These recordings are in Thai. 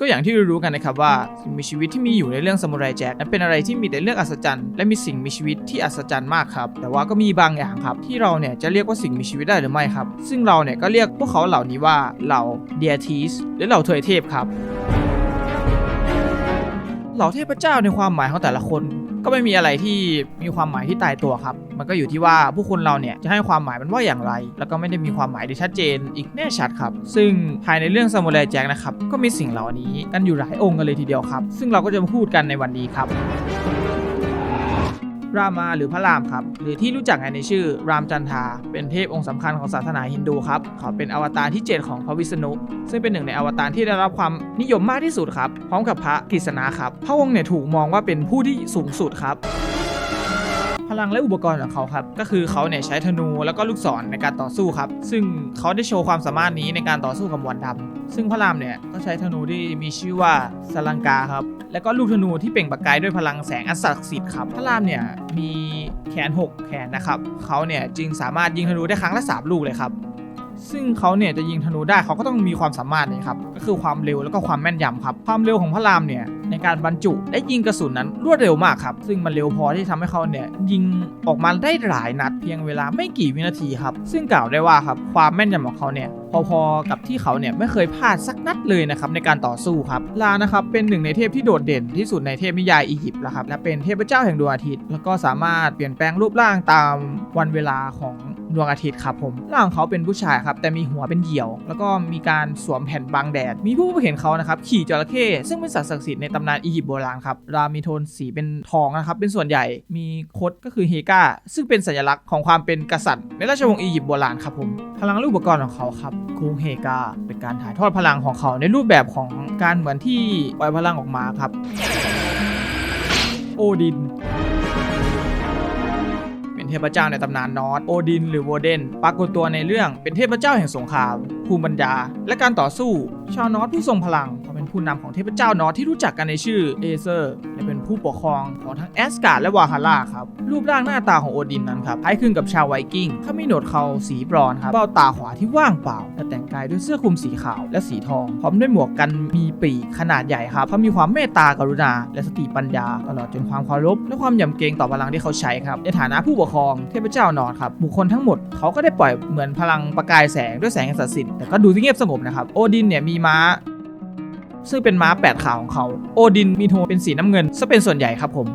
ก็อย่างที่รู้กันนะครับว่าสิ่งมีชีวิตที่มีอยู่ในเรื่องซามูไรแจ็คนั้นเป็นอะไรที่มีแต่เรื่องอัศจรรย์และมีสิ่งมีชีวิตที่อัศจรรย์มากครับแต่ว่าก็มีบางอย่างครับ ที่เราเนี่ยจะเรียกว่าสิ่งมีชีวิตได้หรือไม่ครับ ซึ่งเราเนี่ยก็เรียกพวกเขาเหล่านี้ว่าเหล่าเดียทีสหรือเหล่าเทวยเทพครับ เหล่าเทพเจ้าในความหมายของแต่ละคน ก็ไม่มีอะไรที่มีความหมายที่ตายตัวครับ มันก็อยู่ที่ว่าผู้คนเราเนี่ยจะให้ความหมายมันว่าอย่างไร แล้วก็ไม่ได้มีความหมายที่ชัดเจน อีกแน่ชัดครับ ซึ่งภายในเรื่องซามูไรแจ็คนะครับก็มีสิ่งเหล่านี้กันอยู่หลายองค์กันเลยทีเดียวครับ ซึ่งเราก็จะมาพูดกันในวันนี้ครับ รามาหรือพระรามครับ หรือที่รู้จักกันในชื่อรามจันทา เป็นเทพองค์สำคัญของศาสนาฮินดูครับ เขาเป็นอวตารที่ 7 ของพระวิษณุ ซึ่งเป็นหนึ่งในอวตารที่ได้รับความนิยมมากที่สุดครับ พร้อมกับพระกฤษณะครับ พระองค์เนี่ยถูกมองว่าเป็นผู้ที่สูงสุดครับ พลังและอุปกรณ์ของเขาครับ ก็คือเขาเนี่ยใช้ธนูแล้วก็ลูกศรในการต่อสู้ครับ ซึ่งเขาได้โชว์ความสามารถนี้ในการต่อสู้กับมวลดำซึ่งพระรามเนี่ยก็ใช้ธนูที่มีชื่อว่าสลังกาครับ แล้วก็ลูกธนูที่เปล่งประกายด้วยพลังแสงอันศักดิ์สิทธิ์ครับพระรามเนี่ยมีแขน 6 แขนนะครับเขาเนี่ยจึงสามารถยิงธนูได้ครั้งละสามลูกเลยครับซึ่งเขาเนี่ยจะยิงธนูได้เขาก็ต้องมีความสามารถนี่ครับก็คือความเร็วแล้วก็ความแม่นยำครับ ความเร็วของพระรามเนี่ย ในการบรรจุและยิงกระสุนนั้นรวดเร็วมากครับ ซึ่งมันเร็วพอที่ทำให้เขาเนี่ยยิงออกมาได้หลายนัดเพียงเวลาไม่กี่วินาทีครับ ซึ่งกล่าวได้ว่าครับความแม่นยำของเขาเนี่ยพอๆกับที่เขาเนี่ยไม่เคยพลาดสักนัดเลยนะครับในการต่อสู้ครับลานะครับเป็นหนึ่งในเทพที่โดดเด่นที่สุดในเทพนิยายอียิปต์แล้วครับและเป็นเทพเจ้าแห่งดวงอาทิตย์ แล้วก็สามารถเปลี่ยนแปลงรูปร่างตามวันเวลาของ ดวงอาทิตย์ครับผมร่างเขาเป็นผู้ชายครับแต่มีหัวเป็นเหยี่ยว แล้วก็มีการสวมแผ่นบังแดด มีผู้พบเห็นเขานะครับขี่จระเข้ซึ่งเป็นสัตว์ศักดิ์สิทธิ์ในตำนานอียิปต์โบราณครับรามีโทนสีเป็นทองนะครับเป็นส่วนใหญ่มีคดก็คือเฮกาซึ่งเป็นสัญลักษณ์ของความเป็นกษัตริย์ ในราชวงศ์อียิปต์โบราณครับผมพลังและอุปกรณ์ของเขาครับกรุงเฮกาเป็นการถ่ายทอดพลังของเขาในรูปแบบของการเหมือนที่ปล่อยพลังออกมาครับ โอดิน เป็นเทพเจ้าในตำนานนอร์ดโอดิน หรือโวเดนปรากฏตัวในเรื่องเป็นเทพเจ้าแห่งสงคราม ภูมิปัญญา และการต่อสู้ ชาวนอร์ดผู้ทรงพลัง ผู้นำของเทพเจ้านอร์ที่รู้จักกันในชื่อเอเซอร์และเป็นผู้ปกครองของทั้งแอสการ์ดและวาฮาร่าครับ รูปร่างหน้าตาของโอดินนั้นครับคล้ายคลึงกับชาวไวกิ้งเขามีหนวดเขาสีบรอนครับเบ้าตาขวาที่ว่างเปล่าและแต่งกายด้วยเสื้อคลุมสีขาวและสีทอง พร้อมด้วยหมวกกันมีปีกขนาดใหญ่ครับเขามีความเมตตากรุณา และสติปัญญาตลอดจนความเคารพและความยำเกรงต่อพลังที่เขาใช้ครับในฐานะผู้ปกครองเทพเจ้านอร์ครับบุคคลทั้งหมดเขาก็ได้ปล่อยเหมือนพลังประกายแสงด้วยแสงแห่งศักดิ์สิทธิ์แต่ก็ดูที่เงียบสงบนะครับโอดินเนี่ยมีม้า ซึ่งเป็นม้าแปดขาของเขา โอดินมีโทนเป็นสีน้ำเงินซะเป็นส่วนใหญ่ครับผม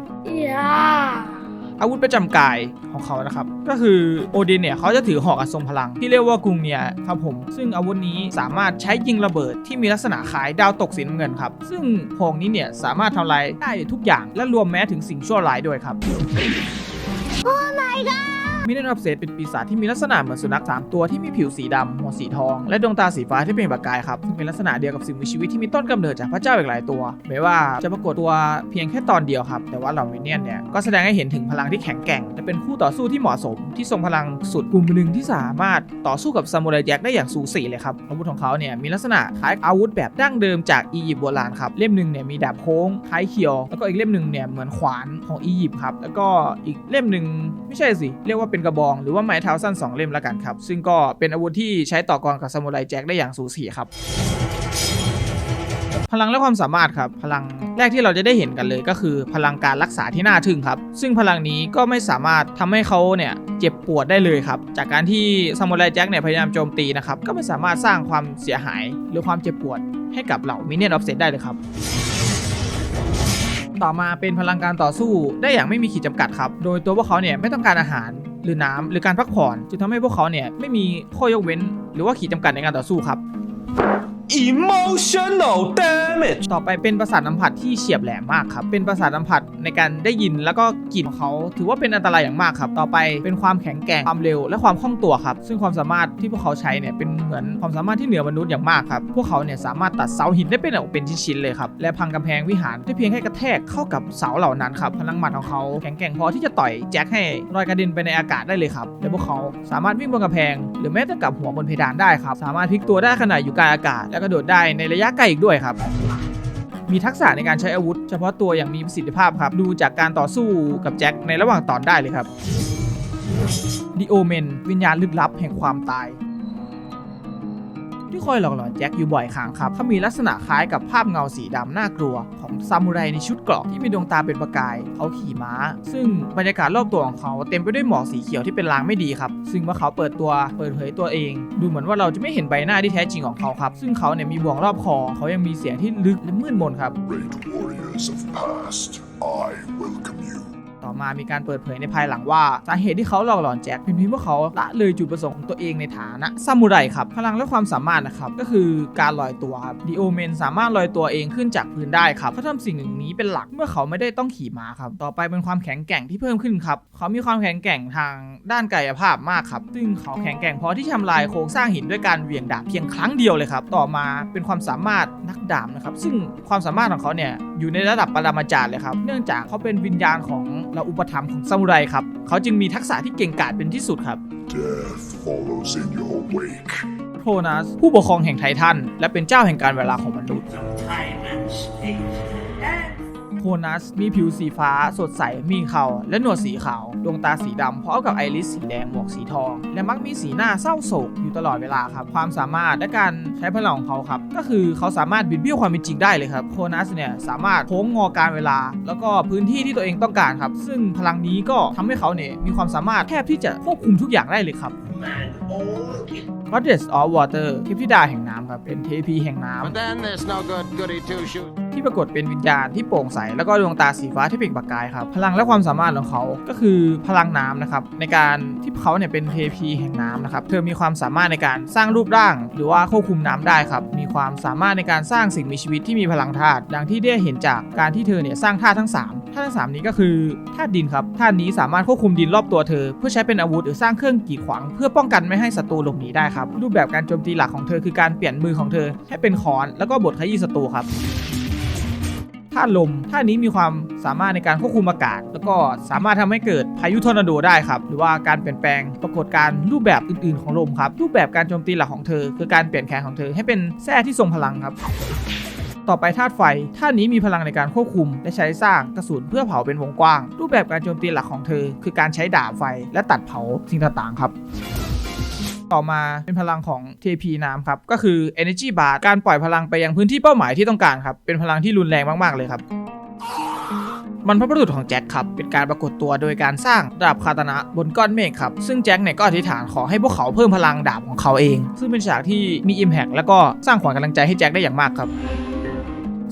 อาวุธประจำกายของเขานะครับ ก็คือโอดินเนี่ยเขาจะถือหอกอันทรงพลัง ที่เรียกว่ากรุงเนียครับผม ซึ่งอาวุธนี้สามารถใช้ยิงระเบิดที่มีลักษณะคล้ายดาวตกสีน้ำเงินครับ ซึ่งหอกนี้เนี่ยสามารถทำลายได้ทุกอย่างและรวมแม้ถึงสิ่งชั่วร้ายด้วยครับ มิเนนออฟเซตเป็นปีศาจที่มีลักษณะเหมือนสุนัข 3 ตัวที่มีผิวสีดำหัวสีทอง และดวงตาสีฟ้าที่เป็นประกายครับซึ่งเป็นลักษณะเดียวกับสิ่งมีชีวิตที่มีต้นกำเนิดจากพระเจ้าอีกหลายตัวแม้ว่าจะปรากฏตัวเพียงแค่ตอนเดียวครับ แต่ว่าเหล่ามินเนี่ยนเนี่ยก็แสดงให้เห็นถึงพลังที่แข็งแกร่ง และเป็นคู่ต่อสู้ที่เหมาะสม ที่ทรงพลังสุดกลุ่มหนึ่งที่สามารถต่อสู้กับซามูไรแจ็คได้อย่างสูสีเลยครับอาวุธของเขาเนี่ยมีลักษณะคล้ายอาวุธแบบดั้งเดิมจากอียิปต์โบราณครับเล่มหนึ่งเนี่ยมีดาบโค้งคล้ายเคียวแล้วก็อีกเล่มหนึ่งเนี่ยเหมือนขวานของอียิปต์ครับแล้วก็อีกเล่มหนึ่งไม่ใช่สิเรียกว่าเป็นกระบอง หรือว่าไม้เท้าสั้น 2 เล่มแล้วกันครับ ซึ่งก็เป็นอาวุธที่ใช้ต่อกรกับซามูไรแจ็คได้อย่างสูสีครับ พลังและความสามารถครับ พลังแรกที่เราจะได้เห็นกันเลยก็คือ พลังการรักษาที่น่าทึ่งครับ ซึ่งพลังนี้ก็ไม่สามารถทำให้เขาเนี่ยเจ็บปวดได้เลยครับ จากการที่ซามูไรแจ็คเนี่ยพยายามโจมตีนะครับ ก็ไม่สามารถสร้างความเสียหายหรือความเจ็บปวด ให้กับเหล่ามินเนี่ยนออฟเซตได้เลยครับต่อมาเป็นพลังการต่อสู้ได้อย่างไม่มีขีดจำกัดครับ โดยตัวพวกเขาเนี่ยไม่ต้องการอาหาร หรือน้ำหรือการพักผ่อนจึงทำให้พวกเขาเนี่ยไม่มีข้อยกเว้น หรือว่าขีดจำกัดในการต่อสู้ครับ emotional damage ต่อไปเป็นประสาทสัมผัสที่เฉียบแหลมมากครับ เป็นประสาทสัมผัสในการได้ยินแล้วก็กลิ่นของเขา ถือว่าเป็นอันตรายอย่างมากครับ ต่อไปเป็นความแข็งแกร่ง ความเร็ว และความคล่องตัวครับ ซึ่งความสามารถที่พวกเขาใช้เนี่ยเป็นเหมือนความสามารถที่เหนือมนุษย์อย่างมากครับ พวกเขาเนี่ยสามารถตัดเสาหินได้เป็นออกเป็นชิ้นๆเลยครับ และพังกำแพงวิหารได้เพียงแค่กระแทกเข้ากับเสาเหล่านั้นครับ พลังหมัดของเขาแข็งแกร่งพอที่จะต่อยแจ็คให้ลอยกระเด็นไปในอากาศได้เลยครับ และพวกเขาสามารถวิ่งบนกำแพง หรือแม้แต่กับหัวบนเพดานได้ครับ สามารถพลิกตัวได้ขณะอยู่กลางอากาศ และกระโดดได้ในระยะไกลอีกด้วยครับ มีทักษะในการใช้อาวุธ เฉพาะตัวอย่างมีประสิทธิภาพครับ ดูจากการต่อสู้กับแจ็คในระหว่างตอนได้เลยครับดิโอเมนวิญญาณลึกลับแห่งความตาย ที่คอยหลอกหลอนแจ็คอยู่บ่อยครั้งครับเขามีลักษณะคล้ายกับภาพเงาสีดำน่ากลัว ของซามูไรในชุดเกราะที่มีดวงตาเป็นประกาย เขาขี่ม้า ซึ่งบรรยากาศรอบตัวของเขาเต็มไปด้วยหมอกสีเขียวที่เป็นลางไม่ดีครับ ซึ่งเมื่อเขาเปิดตัวเปิดเผยตัวเอง ดูเหมือนว่าเราจะไม่เห็นใบหน้าที่แท้จริงของเขาครับ ซึ่งเขาเนี่ยมีบ่วงรอบคอเขายังมีเสียงที่ลึกและมืดมนครับ Great warriors of past, I welcome. ่อมามีการเปิดเผยในภายหลังว่าสาเหตุที่เขาหลอกหลอนแจ็คเป็นเพราะเขาละเลยจุดประสงค์ของตัวเองในฐานะซามูไรครับพลังและความสามารถนะครับก็คือการลอยตัวครับดีโอเมนสามารถลอยตัวเองขึ้นจากพื้นได้ครับเขาทำสิ่งหนึ่งนี้เป็นหลักเมื่อเขาไม่ได้ต้องขี่ม้าครับต่อไปเป็นความแข็งแกร่งที่เพิ่มขึ้นครับเขามีความแข็งแกร่งทางด้านกายภาพมากครับซึ่งเขาแข็งแกร่งพอที่ทำลายโครงสร้างหินด้วยการเหวี่ยงดาบเพียงครั้งเดียวเลยครับต่อมาเป็นความสามารถนักดาบนะครับซึ่งความสามารถของเขาเนี่ย อยู่ในระดับปรมาจารย์เลยครับ เนื่องจากเขาเป็นวิญญาณของเราอุปถัมภ์ของซามูไรครับ เขาจึงมีทักษะที่เก่งกาจเป็นที่สุดครับ Death follows in your wake. โทนัสผู้ปกครองแห่งไททันและเป็นเจ้าแห่งการเวลาของมนุษย์ โทนัสมีผิวสีฟ้าสดใสมีเขาและหนวดสีขาว ดวงตาสีดำพร้อมกับไอริสสีแดงหมวกสีทอง และมักมีสีหน้าเศร้าโศกอยู่ตลอดเวลาครับ ความสามารถและการใช้พลังของเขาครับ ก็คือเขาสามารถบิดเบี้ยวความเป็นจริงได้เลยครับโทนัสเนี่ยสามารถโค้งงอการเวลา แล้วก็พื้นที่ที่ตัวเองต้องการครับ ซึ่งพลังนี้ก็ทำให้เขาเนี่ยมีความสามารถแทบที่จะควบคุมทุกอย่างได้เลยครับ Goddess of Water เทพธิดาแห่งน้ำครับ เป็นเทพีแห่งน้ำที่ปรากฏเป็นวิญญาณที่โปร่งใส แล้วก็ดวงตาสีฟ้าที่เปล่งประกายครับ พลังและความสามารถของเขาก็คือพลังน้ำนะครับในการที่เขาเนี่ยเป็นเทพีแห่งน้ำนะครับ เธอมีความสามารถในการสร้างรูปร่าง หรือว่าควบคุมน้ำได้ครับ มีความสามารถในการสร้างสิ่งมีชีวิตที่มีพลังธาตุดังที่ได้เห็นจากการที่เธอเนี่ยสร้างธาตุทั้ง3ธาตุทั้ง3นี้ก็คือธาตุดินครับธาตุนี้สามารถควบคุมดินรอบตัวเธอ เพื่อใช้เป็นอาวุธหรือสร้างเครื่องกีดขวางเพื่อป้องกันไม่ให้ศัตรูหลบหนีได้ครับรูปแบบการโจมตีหลักของเธอคือการเปลี่ยนมือของเธอให้เป็นค้อนแล้วก็บดขยี้ศัตรูครับ ธาตุลมธาตุนี้มีความสามารถในการควบคุมอากาศ แล้วก็สามารถทำให้เกิดพายุทอร์นาโดได้ครับ หรือว่าการเปลี่ยนแปลงปรากฏการรูปแบบอื่น ๆ ของลมครับ รูปแบบการโจมตีหลักของเธอ คือการเปลี่ยนแขนของเธอให้เป็นแส้ที่ทรงพลังครับต่อไปธาตุไฟธาตุนี้มีพลังในการควบคุม และใช้สร้างกระสุนเพื่อเผาเป็นวงกว้าง รูปแบบการโจมตีหลักของเธอ คือการใช้ดาบไฟและตัดเผาสิ่งต่างๆ ครับ ต่อมาเป็นพลังของ TP น้ำครับ ก็คือ Energy Bar การปล่อยพลังไปยังพื้นที่เป้าหมายที่ต้องการครับ เป็นพลังที่รุนแรงมาก ๆ เลยครับมันพระบุรุษของแจ็คครับ เป็นการปรากฏตัวโดยการสร้างดาบคาตนะบนก้อนเมฆครับ ซึ่งแจ็คเนี่ยก็อธิษฐานขอให้พวกเขาเพิ่มพลังดาบของเขาเอง ซึ่งเป็นฉากที่มีอิมแพกแล้วก็สร้างขวัญกำลังใจให้แจ็คได้อย่างมากครับ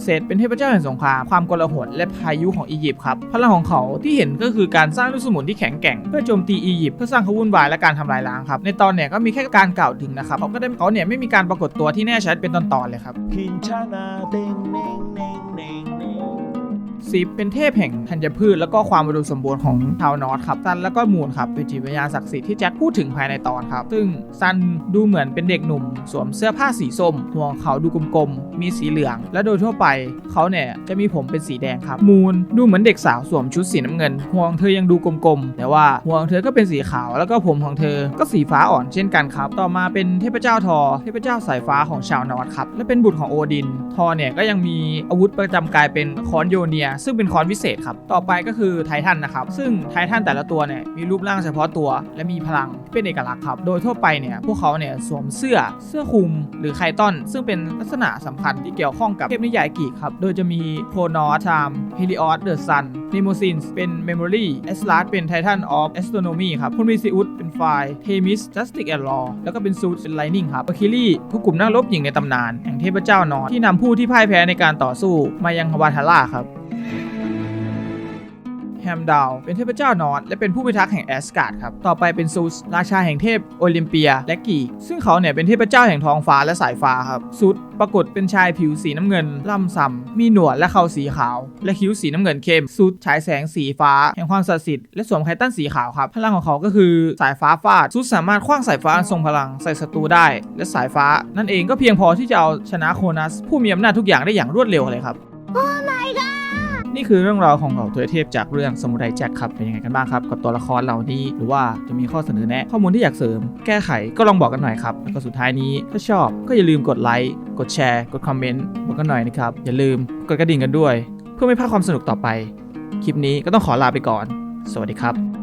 เซตเป็นเทพเจ้าแห่งสงครามความกลาหลและพายุของอียิปต์ครับพลังของเขาที่เห็นก็คือการสร้างลูกสมุนที่แข็งแกร่งเพื่อโจมตีอียิปต์เพื่อสร้างขาวุ่นวายและการทำลายล้างครับในตอนเนี่ยก็มีแค่การกล่าวถึงนะครับเขาก็ได้เขาเนี่ยไม่มีการปรากฏตัวที่แน่ชัดเป็นตอนๆเลยครับ ซิปเป็นเทพแห่งธัญพืช แล้วก็ความอุดมสมบูรณ์ของชาวนอร์ทครับซันแล้วก็มูนครับเป็นจิตวิญญาณศักดิ์สิทธิ์ที่แจ็คพูดถึงภายในตอนครับ ซึ่งซันดูเหมือนเป็นเด็กหนุ่ม สวมเสื้อผ้าสีส้มหัวของเขาดูกลมๆมีสีเหลือง และโดยทั่วไปเขาเนี่ยจะมีผมเป็นสีแดงครับมูนดูเหมือนเด็กสาวสวมชุดสีน้ำเงินหัวงเธอยังดูกลมๆแต่ว่าหัวของเธอก็เป็นสีขาว แล้วก็ผมของเธอก็สีฟ้าอ่อนเช่นกันครับ ต่อมาเป็นเทพเจ้าทอ เทพเจ้าสายฟ้าของชาวนอร์ทครับและเป็นบุตรของโอดิน ทอเนี่ยก็ยังมีอาวุธประจำกายเป็นคอนโยเนียซึ่งเป็นค้อนวิเศษครับ ต่อไปก็คือไททันนะครับ ซึ่งไททันแต่ละตัวเนี่ยมีรูปร่างเฉพาะตัว และมีพลังที่เป็นเอกลักษณ์ครับ โดยทั่วไปเนี่ยพวกเขาเนี่ยสวมเสื้อเสื้อคลุมหรือไคตอน ซึ่งเป็นลักษณะสำคัญที่เกี่ยวข้องกับเทพนิยายกรีกครับ โดยจะมีโครนอสชามเฮลิออสเดอะซันนิโมซินส์เป็นเมมโมรีเอสลาสเป็นไททันออฟแอสโทรโนมีครับพุนมิซิอุสเป็นไฟเทมิสจัสติกแอนด์ลอแล้วก็เป็นซูดเป็นไลนิ่งครับอะคิลี่ผู้กลุ่มนักรบหญิงในตำนาน แห่งเทพเจ้านอร์ที่นำผู้ที่พ่ายแพ้ในการต่อสู้มายังวาทาร่าครับ แฮมดาวเป็นเทพเจ้านอร์ทและเป็นผู้พิทักษ์แห่งแอสการ์ดครับ ต่อไปเป็นซูสราชาแห่งเทพโอลิมเปียและกีกซึ่งเขาเนี่ยเป็นเทพเจ้าแห่งท้องฟ้าและสายฟ้าครับซูสปรากฏเป็นชายผิวสีน้ำเงินล่ำซำมีหนวดและเขาสีขาว และคิ้วสีน้ำเงินเข้มซูสฉายแสงสีฟ้า แห่งความศักดิ์สิทธิ์และสวมไคตันสีขาวครับ พลังของเขาก็คือสายฟ้าฟาดซูสสามารถคว้างสายฟ้าอันทรงพลังใส่ศัตรูได้ และสายฟ้า นั่นเองก็เพียงพอที่จะเอาชนะโคนัส ผู้มีอำนาจทุกอย่างได้อย่างรวดเร็วเลยครับ นี่คือเรื่องราวของเหล่าตัวเทพจากเรื่องสมุไรแจ็คครับเป็นยังไงกันบ้างครับ กับตัวละครเหล่านี้หรือว่าจะมีข้อเสนอแนะข้อมูลที่อยากเสริม แก้ไขก็ลองบอกกันหน่อยครับแล้วก็สุดท้ายนี้ถ้าชอบก็อย่าลืมกดไลค์กดแชร์ กดคอมเมนต์บอกกันหน่อยนะครับอย่าลืมกดกระดิ่งกันด้วย เพื่อไม่พลาดความสนุกต่อไปคลิปนี้ก็ต้องขอลาไปก่อน สวัสดีครับ